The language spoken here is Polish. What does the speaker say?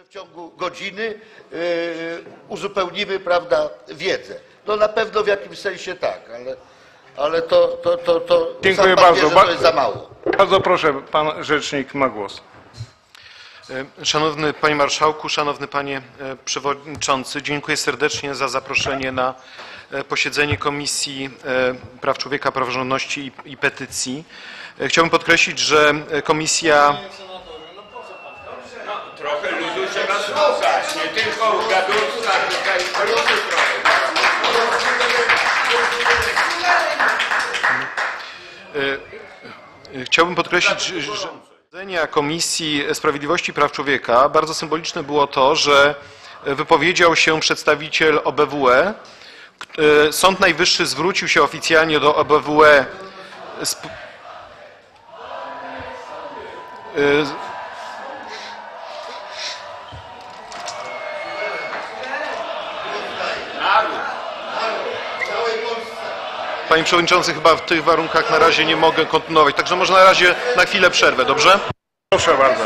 że w ciągu godziny yy, uzupełnimy, prawda, wiedzę. No na pewno w jakimś sensie tak, ale, ale to, to, to, to Dziękuję sam bardzo. Wie, to jest za mało. Bardzo proszę, pan rzecznik ma głos. E, Szanowny Panie Marszałku, Szanowny Panie e, Przewodniczący, dziękuję serdecznie za zaproszenie na e, posiedzenie Komisji e, Praw Człowieka, Praworządności i- i Petycji. E, Chciałbym podkreślić, że e, Komisja Trochę ludu trzeba słuchać, nie tylko gadulstwa, tutaj ludu trochę. e, chciałbym podkreślić, że posiedzenia Komisji Sprawiedliwości i Praw Człowieka bardzo symboliczne było to, że e, wypowiedział się przedstawiciel OBWE. E, Sąd Najwyższy zwrócił się oficjalnie do OBWE z e, z- Panie Przewodniczący, chyba w tych warunkach na razie nie mogę kontynuować, także może na razie na chwilę przerwę, dobrze? Proszę bardzo.